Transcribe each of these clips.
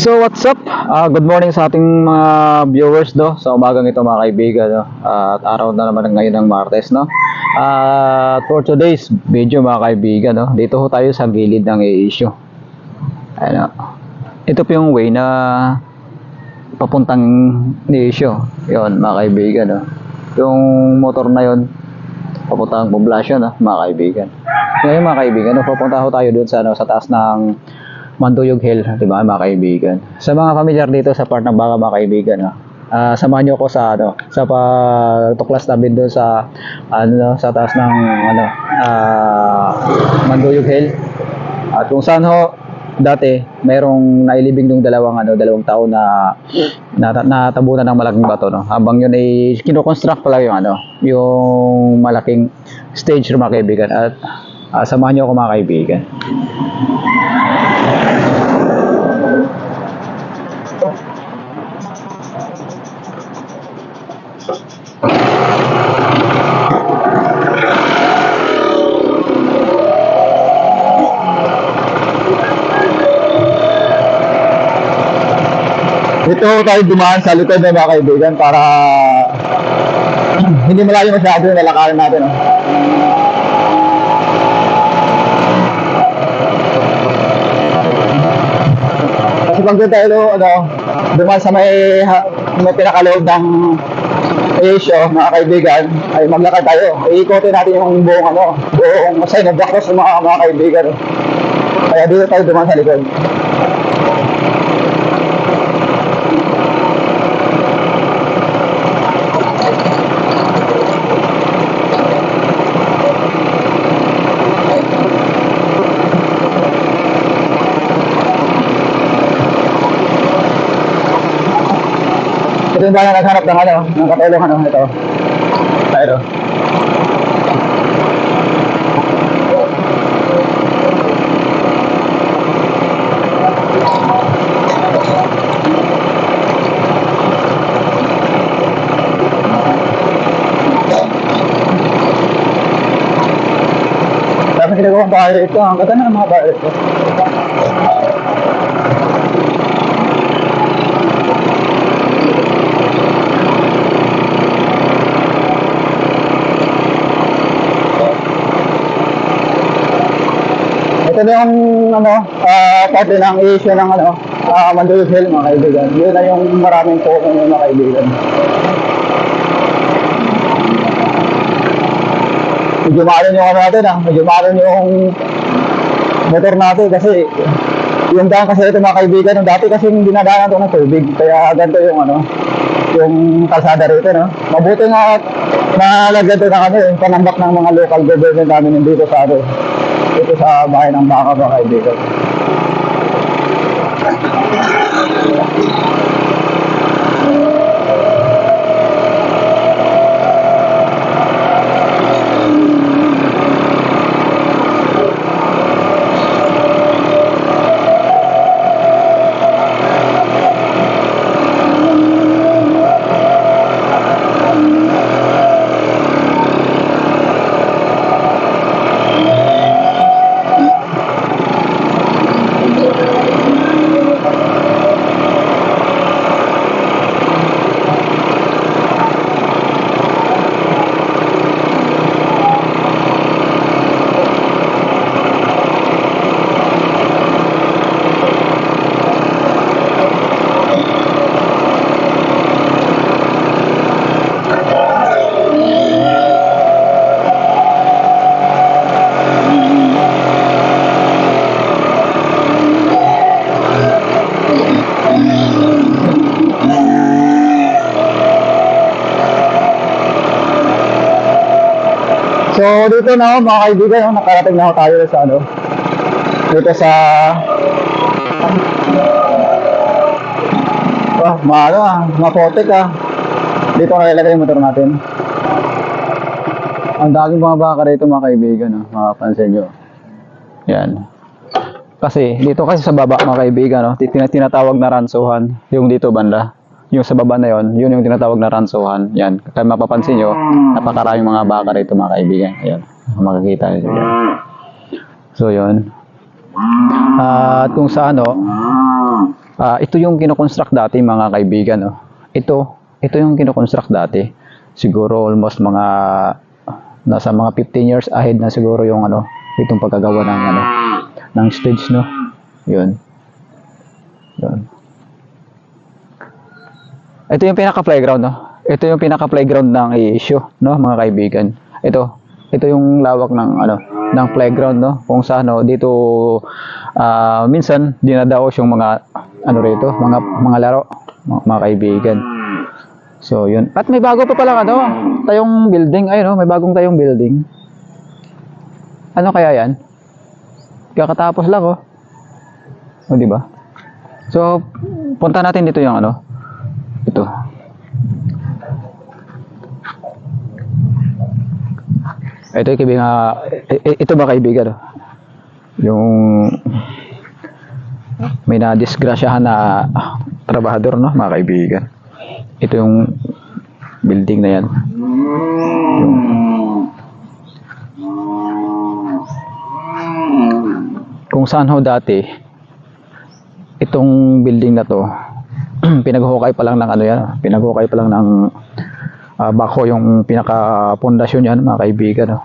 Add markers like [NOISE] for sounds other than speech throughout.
So what's up? Ah, good morning sa ating mga viewers do. Sa umagang ito mga kaibigan no. Ah, at araw na naman ngayon ng Martes no. At for today's video mga kaibigan no, dito ho tayo sa gilid ng issue. Ano. Ito po yung way na papuntang issue. 'Yon mga kaibigan no. Yung motor na 'yon papuntang poblasyon no, mga kaibigan. Ngayon mga kaibigan, no, papunta ho tayo doon sa ano, sa taas ng Manduyog Hill, di ba mga kaibigan? Sa mga familiar dito sa part ng Baka mga kaibigan, no? Ah, samahan niyo ako sa ano, sa pagtuklas namin doon sa ano sa taas ng ano ah Manduyog Hill. At kung saan ho dati mayroong nailibing ng dalawang ano dalawang tao na, na natabunan ng malaking bato no habang yun ay kino-construct pala yung ano yung malaking stage mga kaibigan at ah, samahan niyo ako mga kaibigan Dito tayo dumaan sa likod ng mga kaibigan para hindi malayo masyado yung lalakarin natin. Oh. Kasi pag doon tayo, ano, dumaan sa may, may pinakaloob ng issue, mga kaibigan, ay maglakad tayo. Iikotin natin yung buong, ano, buong sign of the ng mga, mga kaibigan. Kaya dito tayo dumaan sa likod. Ito yung balang naghanap ng ano, ng katulong ano, ito. Tayo. Tapos ginagawang bahay ito. Ang ganda ng mga bahay ito. Na yung ano, ah parte ng issue ng ano, uh, Manduyog Hill mga kaibigan. Yun na yung maraming po ng mga kaibigan. Medyo maaaring yung ano natin ah, medyo maaaring yung motor natin kasi yung daan kasi ito mga kaibigan, yung dati kasi hindi nadaanan ito ng tubig. Kaya ganito yung ano, yung kalsada rito, no? Mabuti nga at nalagyan ito na kami, yung panambak ng mga local government namin nandito sa ano, dito sa bahay ng baka mga kaibigan. So dito na ako mga kaibigan, nakarating na ako tayo sa ano, dito sa Ah, maano ah, mapotek ah. Dito na ilalagay yung motor natin. Ang daming mga baka rito mga kaibigan, no? makapansin nyo. Yan. Kasi dito kasi sa baba mga kaibigan, no? tin- tinatawag na ransuhan, yung dito banda. Yung sa baba na yon, yun yung tinatawag na ransuhan. Yan. Kaya mapapansin nyo, napakaraming mga baka rito mga kaibigan. Ayan. Makikita nyo. Yan. So yun. At kung sa ano, Ah, ito yung kinoconstruct dati mga kaibigan. No? Ito, ito yung kinoconstruct dati. Siguro almost mga nasa mga 15 years ahead na siguro yung ano, itong pagkagawa ng ano, ng stage no. Yun. Yun. Ito yung pinaka playground no. Ito yung pinaka playground ng issue no mga kaibigan. Ito, ito yung lawak ng ano ng playground no? Kung saan no dito ah, minsan dinadaos yung mga ano rito mga mga laro mga, mga kaibigan. So yun. At may bago pa pala ano tayong building. Ayun no may bagong tayong building. Ano kaya yan? Kakatapos lang oh. O di ba? So punta natin dito yung ano ito Ito yung kaibigan, i- ito ba kaibigan? oh? Yung may na-disgrasyahan na trabahador, no, mga kaibigan. Ito yung building na yan. Yung, kung saan ho dati, itong building na to, [CLEARS THROAT] pinaghukay pa lang ng ano yan, pinaghukay pa lang ng uh, bako yung pinaka pundasyon yan mga kaibigan no?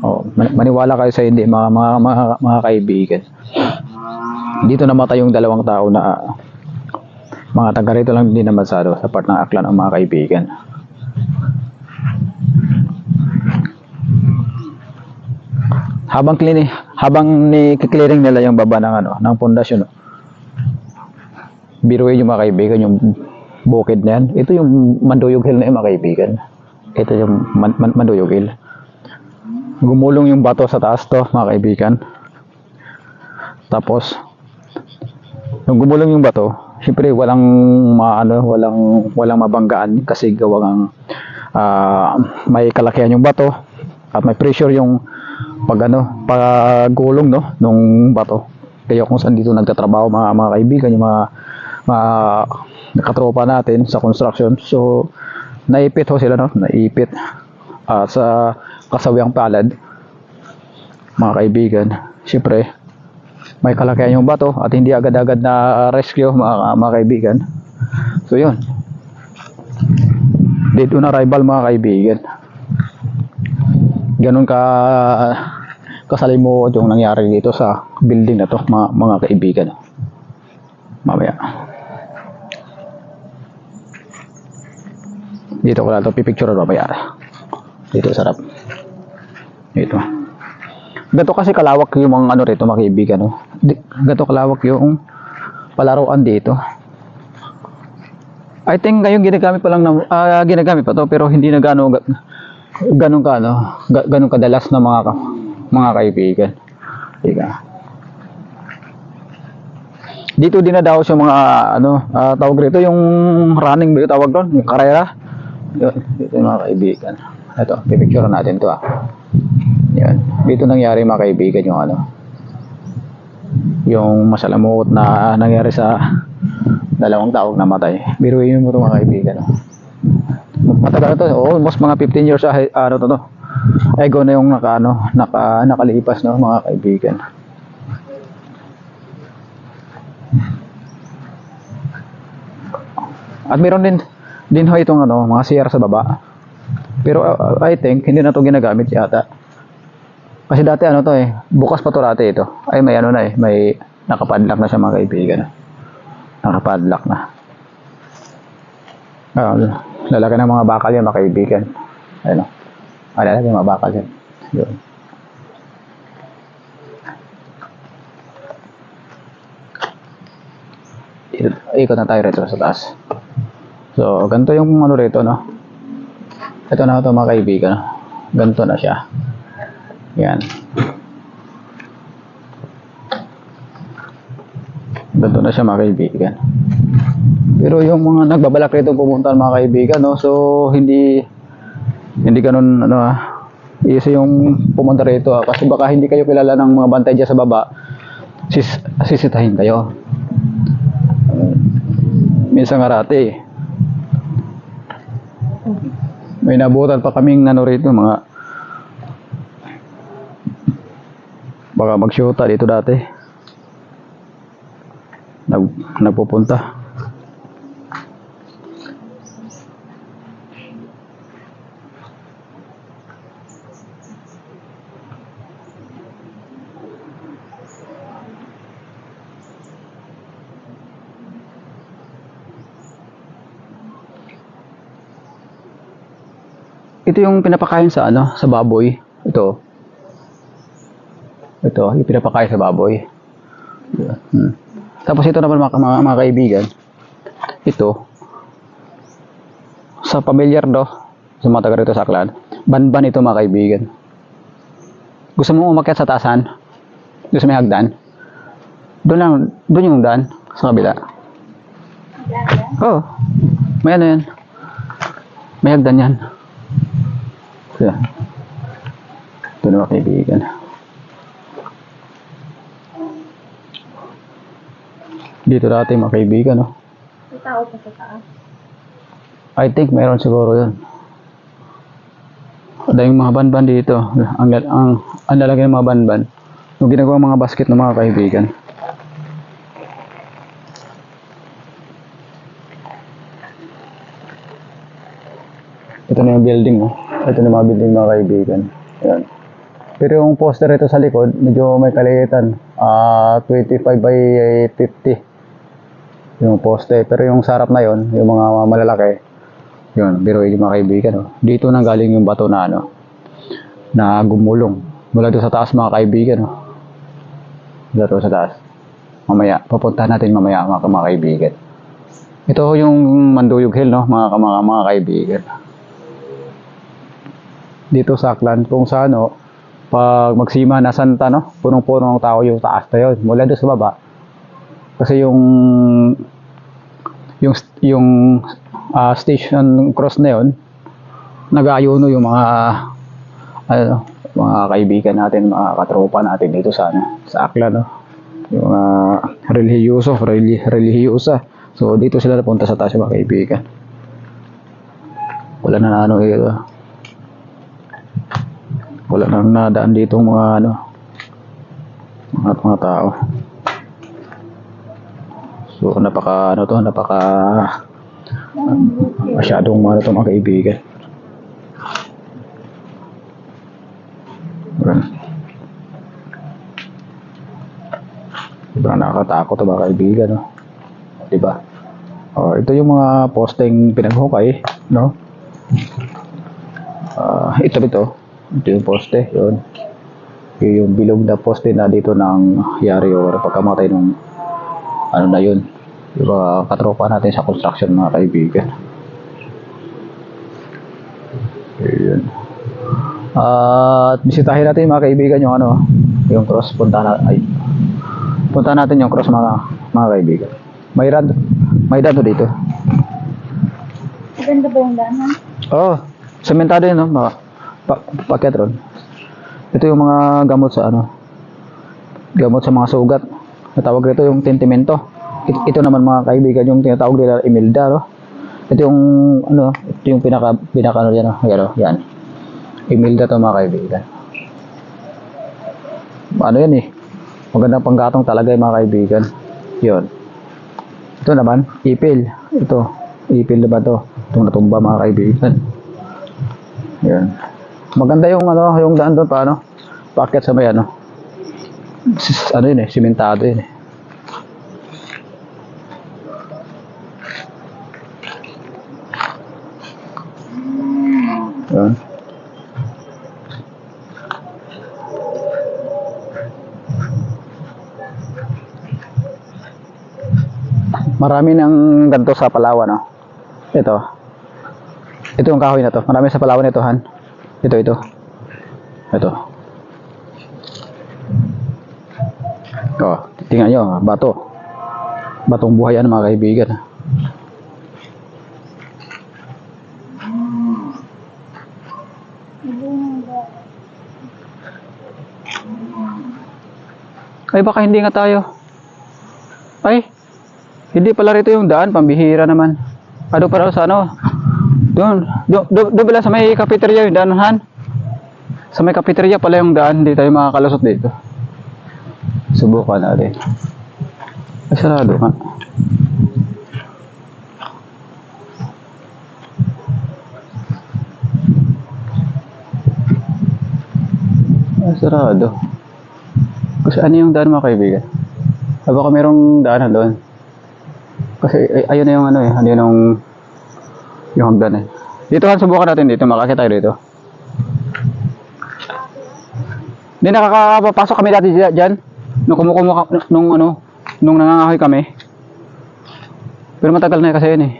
oh, man- maniwala kayo sa hindi mga mga mga, mga kaibigan dito namatay yung dalawang tao na ah, mga taga rito lang din naman sa, ano, sa part ng aklan ng mga kaibigan habang clean habang ni clearing nila yung baba ng ano ng pundasyon no? Biruin yung mga kaibigan yung bukid na yan. Ito yung Manduyog Hill na yung mga kaibigan. Ito yung man, man, Manduyog Hill. Gumulong yung bato sa taas to, mga kaibigan. Tapos, nung gumulong yung bato, syempre walang maano, walang walang mabanggaan kasi gawang ah, may kalakihan yung bato at may pressure yung pag ano, pagulong no nung bato. Kaya kung saan dito nagtatrabaho mga mga kaibigan, yung mga mga nakatropa natin sa construction. So, naipit ho sila, no? Naipit ah, sa kasawiang palad. Mga kaibigan, syempre, may kalakihan yung bato at hindi agad-agad na rescue mga, mga kaibigan. So, yun. Dead on arrival mga kaibigan. Ganun ka kasalimuot yung nangyari dito sa building na to mga, mga kaibigan. Mamaya. Dito ko lang ito pipicture mamaya. Dito sarap. Dito. Gato kasi kalawak yung mga ano rito mga kaibigan. No? Gato kalawak yung palaruan dito. I think ngayon ginagamit pa lang na ah, ginagamit pa to pero hindi na gano ga- ganun ka ano, ga, ganun kadalas na mga mga kaibigan. Ika. Dito dinadaos yung mga ano, ah, tawag rito yung running ba yung tawag doon, yung karera. Yun, dito yung mga kaibigan. Ito, pipicture natin to ah. Yan. Dito nangyari mga kaibigan yung ano, yung masalamuot na nangyari sa dalawang taong namatay. Biruin mo ito mga kaibigan. oh. Matagal to, almost mga 15 years ahead, ano to to. Ego na yung naka, ano, naka, nakalipas no, mga kaibigan. At meron din din ho itong ano, mga CR sa baba. Pero uh, I think hindi na to ginagamit yata. Kasi dati ano to eh, bukas pa to dati ito. Ay may ano na eh, may nakapadlock na siya mga kaibigan. Nakapadlock na. Ah, lalaki ng mga bakal yan mga kaibigan. Ayun o. Ah, lalaki ng mga bakal yan. Yun. Ikot- na tayo rito sa taas. So, ganito yung ano rito, no? Ito na ito mga kaibigan. no? Ganito na siya. Yan. Ganito na siya mga kaibigan. Pero yung mga nagbabalak rito pumunta mga kaibigan, no? So, hindi hindi ganun ano ah. Isa yung pumunta rito ah, kasi baka hindi kayo kilala ng mga bantay dyan sa baba. Sis sisitahin kayo. Minsan nga rati. May nabutan pa kaming ano rito mga baka magsyuta dito dati. Nag, nag Ito yung pinapakain sa ano, sa baboy. Ito. Ito, yung pinapakain sa baboy. Hmm. Tapos ito naman mga, mga, mga kaibigan. Ito. Sa pamilyar do, sa mga taga rito sa Aklan. Banban ito mga kaibigan. Gusto mo umakyat sa taasan? Gusto may hagdan? Doon lang, doon yung daan sa kabila. Oh, may ano yan. May hagdan yan. Yeah. Ito na kaibigan. Dito dati mga kaibigan, no? May tao pa sa taas. I think meron siguro yun. Daming mga banban dito. Ang, ang, ang lalaki ng mga banban. Yung ginagawa mga basket ng mga kaibigan. Ito na yung building, oh. Ito na mga building mga kaibigan. Ayan. Pero yung poster ito sa likod, medyo may kaliitan. Ah, 25 by 50 yung poste. Pero yung sarap na yon, yung mga malalaki, yun, biruin yung mga kaibigan. Oh. Dito nang galing yung bato na ano, na gumulong. Mula doon sa taas mga kaibigan. Oh. Mula doon sa taas. Mamaya, papunta natin mamaya mga, mga kaibigan. Ito yung Manduyog Hill, no, mga, mga, mga kaibigan. Dito sa Aklan, kung sa ano, pag magsima na Santa, no, punong-puno ng tao yung taas na yun. Mula doon sa baba, kasi yung yung yung ah, station cross na yon nag-aayuno yung mga ano mga kaibigan natin mga katropa natin dito sa ano, sa Aklan no? Yung mga relihiyoso reli, relihiyosa so dito sila napunta sa taas mga kaibigan. Wala na ano ito wala na nadaan dito mga ano mga, mga tao So napaka ano to, napaka masyadong ano to mga kaibigan. Sobrang nakakatakot to mga kaibigan, no? Diba? Oh, ito yung mga posting pinaghukay, no? Ah, ito ito. Ito yung poste, yun. Yun yung bilog na poste na dito ng yari or pagkamatay ng ano na yun, yung mga katropa natin sa construction mga kaibigan. Ayun. At bisitahin natin mga kaibigan yung ano, yung cross punta na ay punta natin yung cross mga mga kaibigan. May rad may dado dito. Maganda ba yung daan? Oh, sementado yun, no? Mga pa, paket ron. Ito yung mga gamot sa ano, gamot sa mga sugat. Natawag rito yung tintimento. Ito, ito naman mga kaibigan yung tinatawag nila Imelda, no? Ito yung ano, ito yung pinaka pinaka ano yan? Yan, no? yan. Imelda to mga kaibigan. Ano yan eh? Magandang panggatong talaga yung mga kaibigan. Yun. Ito naman, ipil. Ito, ipil na ba to? Itong natumba mga kaibigan. Yan. Maganda yung ano, yung daan doon paano? Packet sa may ano. Ano yun eh, simentado yun eh. Marami ng ganito sa Palawan, no? Ito. Ito yung kahoy na to. Marami sa Palawan ito, Han. Ito, ito. Ito. Oh, tingnan nyo, bato. Batong buhay yan, mga kaibigan. Ay, baka hindi nga tayo. Ay, hindi pala rito yung daan, pambihira naman. Ano para sa ano? Doon, do, do, do pala sa may cafeteria yung daanan. Sa may cafeteria pala yung daan, di tayo makakalusot dito. Subukan natin. Ay, sarado ka. Ay, sarado. Kasi ano yung daan mga kaibigan? Ah, baka mayroong daanan doon. Kasi ay, ayun na yung ano eh, ano yung yung hagdan eh. Dito kan subukan natin dito, makakita tayo dito. Hindi nakakapapasok kami dati dyan. Nung kumukuha nung ano, nung nangangahoy kami. Pero matagal na kasi yun eh.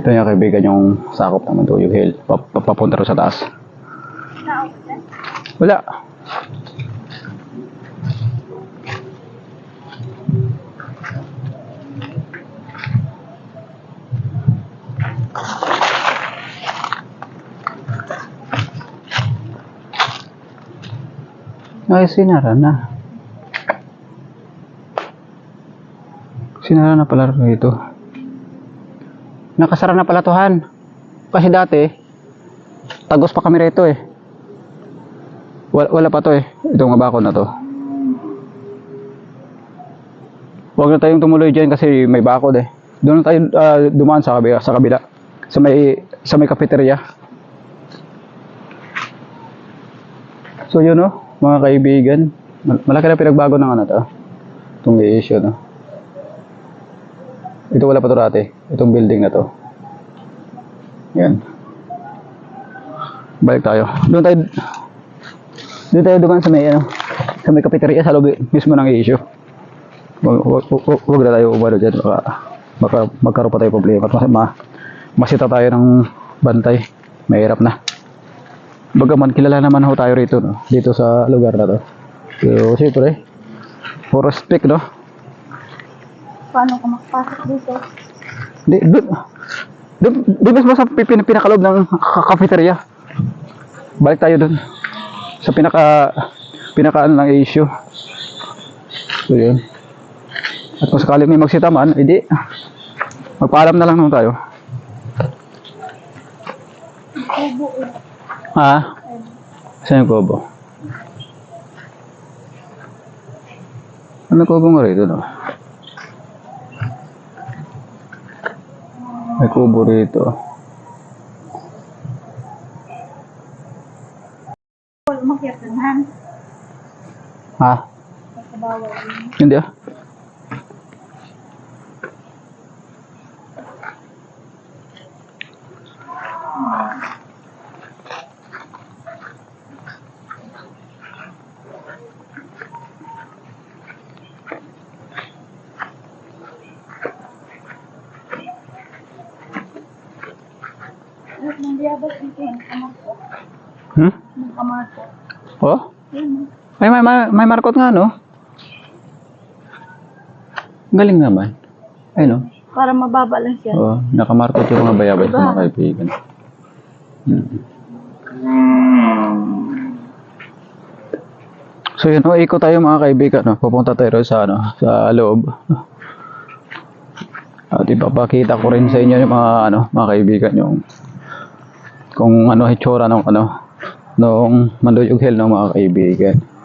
Ito yung kaibigan yung sakop ng Manduyog Hill. Pap- pap- Papunta rin sa taas. Wala. Ay, sinara na. Sinara na pala ito. Nakasara na pala tohan. Kasi dati, tagos pa kami rito eh. Wala, wala pa to eh. Itong abako na to. Huwag na tayong tumuloy dyan kasi may bakod eh. Doon tayo ah, dumaan sa kabila, sa kabila. Sa may sa may cafeteria. So yun no, mga kaibigan. Mal- Malaki na pinagbago ng ano to. Itong issue no. Ito wala pa to. Itong building na to. Yan. Balik tayo. Doon tayo doon tayo dumaan sa may ano, sa may cafeteria sa loob mismo ng issue. Wag, wag, wag, wag na tayo umano dyan. Baka, baka magkaroon pa tayo problema. At ma, masita tayo ng bantay. Mahirap na. Bagaman, kilala naman ho tayo rito, no? Dito sa lugar na to. So, siyempre, for respect, no? Paano ka makapasok dito? Di, doon, doon, di ba sa pi- pin, pinakalob ng cafeteria? Balik tayo doon. Sa pinaka, pinaka ano ng issue. So, yun. At kung sakaling may magsita man, edi, magpaalam na lang naman tayo. Kubo eh. Ha? Saan yung kubo? Ano kubo nga rito, no? May kubo rito. Ha? Hindi ah. At nang diabas dito yung kamar ko. Hmm? Yung kamar ko. Oh? Yun. May, may, markot nga, no? Galing naman. Ay, no? Para mababa lang siya. Oo, nakamarkot yung mga bayabay sa mga kaibigan. Hmm. So yun, oh, ikot tayo mga kaibigan, no? Pupunta tayo sa, ano, sa loob. At ipapakita ko rin sa inyo yung mga, ano, mga kaibigan, yung kung ano hitsura ng, ano, noong Manduyog Hill ng mga kaibigan.